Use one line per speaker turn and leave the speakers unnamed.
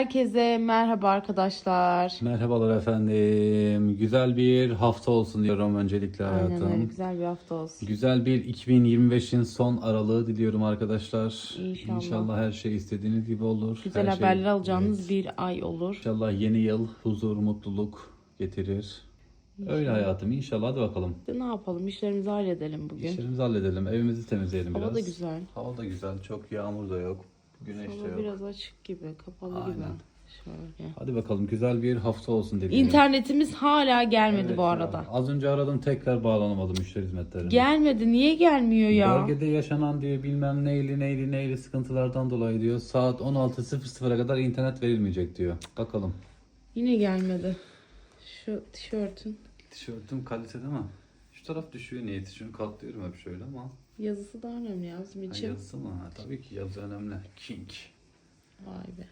Herkese merhaba arkadaşlar.
Merhabalar efendim. Güzel bir hafta olsun diyorum öncelikle hayatım.
Aynen öyle güzel bir hafta olsun.
Güzel bir 2025'in son aralığı diliyorum arkadaşlar.
İnşallah.
her şey istediğiniz gibi olur.
Güzel
Her şey-
haberler alacağınız
Evet.
bir ay olur.
İnşallah yeni yıl huzur, mutluluk getirir. Öyle hayatım inşallah hadi bakalım.
Ne yapalım işlerimizi halledelim bugün.
İşlerimizi halledelim, evimizi temizleyelim
Hava
biraz.
da güzel.
Hava da güzel, çok yağmur da yok. Güneş de
Hava
yok.
biraz açık gibi, kapalı gibi.
Aynen.
Şöyle.
Hadi bakalım güzel bir hafta olsun diliyorum.
İnternetimiz hala gelmedi
Evet
bu
ya,
arada.
Az önce aradım tekrar bağlanamadım müşteri hizmetlerine.
Gelmedi. Niye gelmiyor ya?
Bölgede yaşanan diyor bilmem neyli neyli neyli sıkıntılardan dolayı diyor saat 16.00'a kadar internet verilmeyecek diyor. Bakalım.
Yine gelmedi. Şu tişörtün
Tişörtüm kalitede mi? Şu taraf düşüyor niye? Şunu katlıyorum hep şöyle ama.
yazısı daha önemli ya bizim
Ha,
için.
yazısı mı? Ha, tabii ki yazı önemli. King.
Vay be.